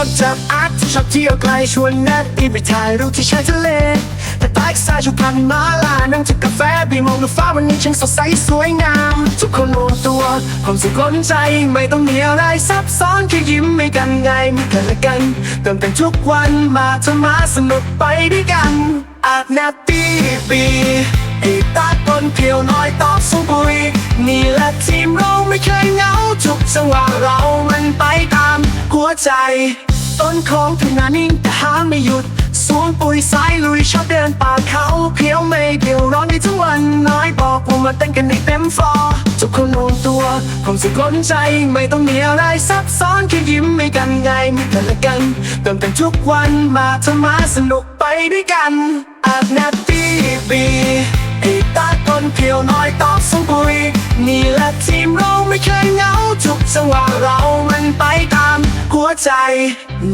ชอบเที่ยวไกลชวนนัดอีไปถ่ายรูปที่ชายทะเลแต่ใต้สายชุพันมาลานั่งจิบกาแฟบีมองดูฟ้าวันนี้ช่างสดใสสวยงาม ทุกคนรวมตัวความสุขล้นใจไม่ต้องมีอะไรซับซ้อนแค่ยิ้มให้กันไงมีกันและกันเติมเต็มทุกวันมาเธอมาสนุกไปด้วยกันอาบน้ำปีปีอีตาต้นเพียวน้อยตอบสมบุยนี่แหละทีมเราไม่เคยเหงาทุกจังหวะเรามันไปตามหัวใจ ต้นของทำงานนิ่งแต่หาไม่หยุด สวมปุ๋ยสายลุยชอบเดินป่าเขาเพียวไม่เดียวร้อนในทุกวันน้อยบอกว่ามาเต้นกันในเต็มฟอร์ทุกคนรวมตัวความสุขล้นใจไม่ต้องมีอะไรซับซ้อนแค่ยิ้มให้กันไงมีกันและกันเติมเต็มทุกวันมาเธอมาสนุกไปด้วยกันอาบน้ำปีปีไอตาตนเพียวน้อยตอบสมบุยนี่แหละทีมเราไม่เคยเหงาทุกจังหวะเรา วใจ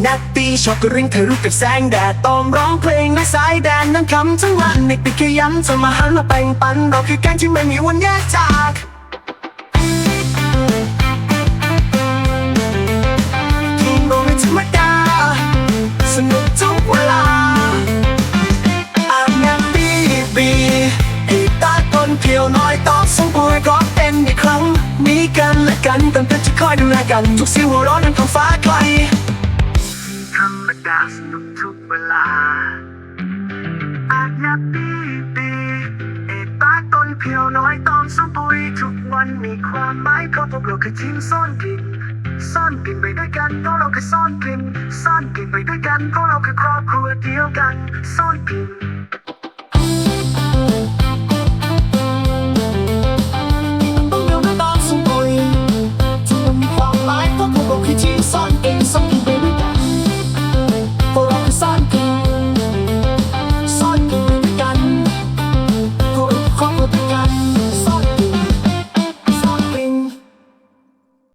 นัดตีช็อบกระริ่งเธอรู้กับแสงแดดตอมร้องเพลงในสายแดนนั่งคำทั้งวันในปีขยันจะมาหันมาแบ่งปัน เราคือแก๊งที่ไม่มีวันแยกจากทีมเรไม่ธรรมดาสนุกทุกเวลาอาบน้ำบีบีอีตาตนเพียวน้อยตอบสมบูรณ์ก็เป็นอีกครั้งมีกัน กันตั้งแต่จะคอยดูแลกัน ทุกเสียงหัวเร้อนนั้นของฟ้าไกลธรรมดาสนุกทุกเวลาอาบน้ำบีบีอีตาต้นเพียวน้อยตอมสมบูรณ์ทุกวันมีความหมายเพราะพวกเราคือทีมซ่อนกลิ่นซ่อนกลิ่นไปด้วยกันเพราะเราคือซ่อนกลิ่นซ่อนกลิ่นไปด้วยกันเพราะเราคือครอบครัวเดียวกันซ่อนกลิ่น